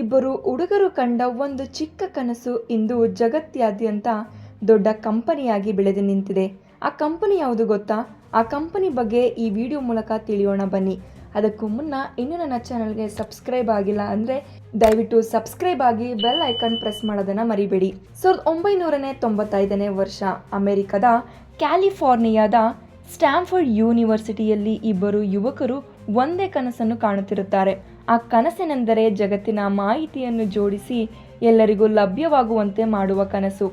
ಇಬ್ಬರು ಹುಡುಗರು ಕಂಡ ಒಂದು ಚಿಕ್ಕ ಕನಸು ಇಂದು ಜಗತ್ತಾದ್ಯಂತ ದೊಡ್ಡ ಕಂಪನಿಯಾಗಿ ಬೆಳೆದು ನಿಂತಿದೆ. ಆ ಕಂಪನಿ ಯಾವುದು ಗೊತ್ತಾ? ಆ ಕಂಪನಿ ಬಗ್ಗೆ ಈ ವಿಡಿಯೋ ಮೂಲಕ ತಿಳಿಯೋಣ ಬನ್ನಿ. ಅದಕ್ಕೂ ಮುನ್ನ ಇನ್ನೂ ನನ್ನ ಚಾನಲ್ಗೆ ಸಬ್ಸ್ಕ್ರೈಬ್ ಆಗಿಲ್ಲ ಅಂದರೆ ದಯವಿಟ್ಟು ಸಬ್ಸ್ಕ್ರೈಬ್ ಆಗಿ ಬೆಲ್ ಐಕಾನ್ ಪ್ರೆಸ್ ಮಾಡೋದನ್ನು ಮರಿಬೇಡಿ. ಸಾವಿರದ ಒಂಬೈನೂರನೇ ತೊಂಬತ್ತೈದನೇ ವರ್ಷ, ಅಮೆರಿಕದ ಕ್ಯಾಲಿಫೋರ್ನಿಯಾದ ಸ್ಟ್ಯಾಂಫರ್ಡ್ ಯೂನಿವರ್ಸಿಟಿಯಲ್ಲಿ ಇಬ್ಬರು ಯುವಕರು ಒಂದೇ ಕನಸನ್ನು ಕಾಣುತ್ತಿರುತ್ತಾರೆ. ಆ ಕನಸಿನೆಂದರೆ ಜಗತ್ತಿನ ಮಾಹಿತಿಯನ್ನು ಜೋಡಿಸಿ ಎಲ್ಲರಿಗೂ ಲಭ್ಯವಾಗುವಂತೆ ಮಾಡುವ ಕನಸು.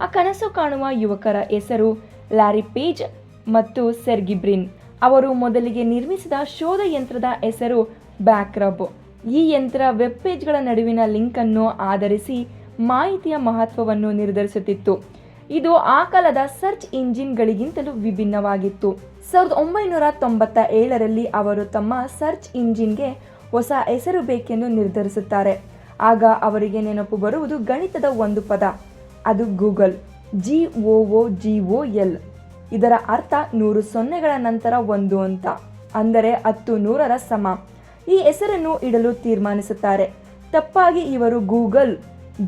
ಆ ಕನಸು ಕಾಣುವ ಯುವಕರ ಹೆಸರು ಲ್ಯಾರಿ ಪೇಜ್ ಮತ್ತು ಸೆರ್ಗಿಬ್ರಿನ್ ಅವರು ಮೊದಲಿಗೆ ನಿರ್ಮಿಸಿದ ಶೋಧ ಯಂತ್ರದ ಹೆಸರು ಬ್ಯಾಕ್ರಬ್. ಈ ಯಂತ್ರ ವೆಬ್ ಪೇಜ್ಗಳ ನಡುವಿನ ಲಿಂಕ್ ಅನ್ನು ಆಧರಿಸಿ ಮಾಹಿತಿಯ ಮಹತ್ವವನ್ನು ನಿರ್ಧರಿಸುತ್ತಿತ್ತು. ಇದು ಆ ಕಾಲದ ಸರ್ಚ್ ಇಂಜಿನ್ಗಳಿಗಿಂತಲೂ ವಿಭಿನ್ನವಾಗಿತ್ತು. ಸಾವಿರದ ಒಂಬೈನೂರ ತೊಂಬತ್ತ ಏಳರಲ್ಲಿ ಅವರು ತಮ್ಮ ಸರ್ಚ್ ಇಂಜಿನ್ಗೆ ಹೊಸ ಹೆಸರು ಬೇಕೆಂದು ನಿರ್ಧರಿಸುತ್ತಾರೆ. ಆಗ ಅವರಿಗೆ ನೆನಪು ಬರುವುದು ಗಣಿತದ ಒಂದು ಪದ, ಅದು googol, G O O G O L. ಇದರ ಅರ್ಥ ನೂರು ಸೊನ್ನೆಗಳ ನಂತರ ಒಂದು ಅಂತ, ಅಂದರೆ ಹತ್ತು ನೂರರ ಸಮ. ಈ ಹೆಸರನ್ನು ಇಡಲು ತೀರ್ಮಾನಿಸುತ್ತಾರೆ. ತಪ್ಪಾಗಿ ಇವರು Google,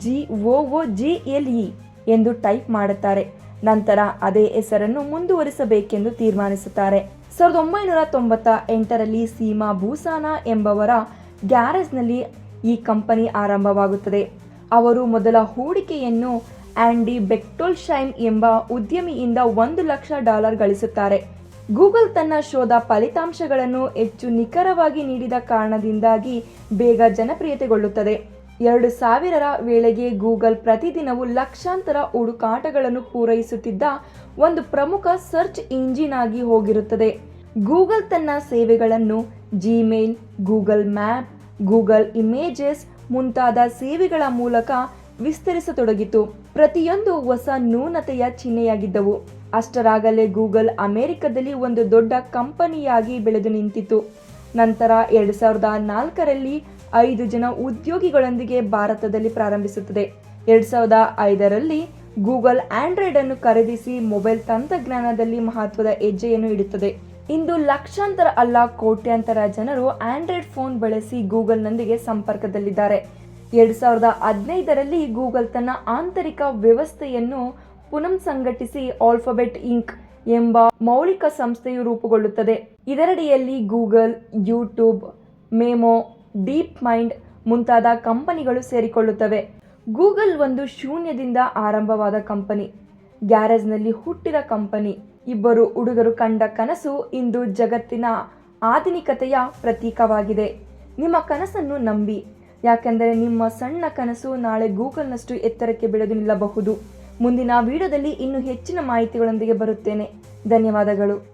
G O O G L E ಎಂದು ಟೈಪ್ ಮಾಡುತ್ತಾರೆ. ನಂತರ ಅದೇ ಹೆಸರನ್ನು ಮುಂದುವರಿಸಬೇಕೆಂದು ತೀರ್ಮಾನಿಸುತ್ತಾರೆ. ಸಾವಿರದ ಒಂಬೈನೂರ ತೊಂಬತ್ತ ಎಂಟರಲ್ಲಿ ಸೀಮಾ ಭೂಸಾನ ಎಂಬವರ ಗ್ಯಾರೇಜ್ನಲ್ಲಿ ಈ ಕಂಪನಿ ಆರಂಭವಾಗುತ್ತದೆ. ಅವರು ಮೊದಲ ಹೂಡಿಕೆಯನ್ನು ಆಂಡಿ ಬೆಕ್ಟೋಲ್ಶೈಮ್ ಎಂಬ ಉದ್ಯಮಿಯಿಂದ ಒಂದು ಲಕ್ಷ ಡಾಲರ್ ಗಳಿಸುತ್ತಾರೆ. ಗೂಗಲ್ ತನ್ನ ಶೋಧ ಫಲಿತಾಂಶಗಳನ್ನು ಹೆಚ್ಚು ನಿಖರವಾಗಿ ನೀಡಿದ ಕಾರಣದಿಂದಾಗಿ ಬೇಗ ಜನಪ್ರಿಯತೆಗೊಳ್ಳುತ್ತದೆ. ಎರಡು ಸಾವಿರರ ವೇಳೆಗೆ ಗೂಗಲ್ ಪ್ರತಿದಿನವೂ ಲಕ್ಷಾಂತರ ಹುಡುಕಾಟಗಳನ್ನು ಪೂರೈಸುತ್ತಿದ್ದ ಒಂದು ಪ್ರಮುಖ ಸರ್ಚ್ ಇಂಜಿನ್ ಆಗಿ ಹೋಗಿರುತ್ತದೆ. ಗೂಗಲ್ ತನ್ನ ಸೇವೆಗಳನ್ನು Gmail Google map Google images ಮುಂತಾದ ಸೇವೆಗಳ ಮೂಲಕ ವಿಸ್ತರಿಸತೊಡಗಿತು. ಪ್ರತಿಯೊಂದು ಹೊಸ ನ್ಯೂನತೆಯ ಚಿಹ್ನೆಯಾಗಿದ್ದವು. ಅಷ್ಟರಾಗಲೇ ಗೂಗಲ್ ಅಮೆರಿಕದಲ್ಲಿ ಒಂದು ದೊಡ್ಡ ಕಂಪನಿಯಾಗಿ ಬೆಳೆದು ನಿಂತಿತು. ನಂತರ ಎರಡು ಸಾವಿರದ ನಾಲ್ಕರಲ್ಲಿ ಐದು ಜನ ಉದ್ಯೋಗಿಗಳೊಂದಿಗೆ ಭಾರತದಲ್ಲಿ ಪ್ರಾರಂಭಿಸುತ್ತದೆ. ಎರಡ್ ಸಾವಿರದ ಐದರಲ್ಲಿ ಗೂಗಲ್ ಆಂಡ್ರಾಯ್ಡ್ ಅನ್ನು ಖರೀದಿಸಿ ಮೊಬೈಲ್ ತಂತ್ರಜ್ಞಾನದಲ್ಲಿ ಮಹತ್ವದ ಹೆಜ್ಜೆಯನ್ನು ಇಡುತ್ತದೆ. ಇಂದು ಲಕ್ಷಾಂತರ ಅಲ್ಲ ಕೋಟ್ಯಾಂತರ ಜನರು ಆಂಡ್ರಾಯ್ಡ್ ಫೋನ್ ಬಳಸಿ ಗೂಗಲ್ನೊಂದಿಗೆ ಸಂಪರ್ಕದಲ್ಲಿದ್ದಾರೆ. ಎರಡ್ ಸಾವಿರದ ಹದಿನೈದರಲ್ಲಿ ಗೂಗಲ್ ತನ್ನ ಆಂತರಿಕ ವ್ಯವಸ್ಥೆಯನ್ನು ಪುನಂ ಸಂಘಟಿಸಿ ಆಲ್ಫಾಬೆಟ್ ಇಂಕ್ ಎಂಬ ಮೌಲಿಕ ಸಂಸ್ಥೆಯು ರೂಪುಗೊಳ್ಳುತ್ತದೆ. ಇದರಡಿಯಲ್ಲಿ ಗೂಗಲ್, ಯೂಟ್ಯೂಬ್, ಮೇಮೋ ಡೀಪ್ ಮೈಂಡ್ ಮುಂತಾದ ಕಂಪನಿಗಳು ಸೇರಿಕೊಳ್ಳುತ್ತವೆ. ಗೂಗಲ್ ಒಂದು ಶೂನ್ಯದಿಂದ ಆರಂಭವಾದ ಕಂಪನಿ. ಗ್ಯಾರೇಜ್ನಲ್ಲಿ ಹುಟ್ಟಿದ ಕಂಪನಿ. ಇಬ್ಬರು ಹುಡುಗರು ಕಂಡ ಕನಸು ಇಂದು ಜಗತ್ತಿನ ಆಧುನಿಕತೆಯ ಪ್ರತೀಕವಾಗಿದೆ. ನಿಮ್ಮ ಕನಸನ್ನು ನಂಬಿ. ಯಾಕೆಂದರೆ ನಿಮ್ಮ ಸಣ್ಣ ಕನಸು ನಾಳೆ ಗೂಗಲ್ನಷ್ಟು ಎತ್ತರಕ್ಕೆ ಬೆಳೆದು ನಿಲ್ಲಬಹುದು. ಮುಂದಿನ ವಿಡಿಯೋದಲ್ಲಿ ಇನ್ನೂ ಹೆಚ್ಚಿನ ಮಾಹಿತಿಗಳೊಂದಿಗೆ ಬರುತ್ತೇನೆ. ಧನ್ಯವಾದಗಳು.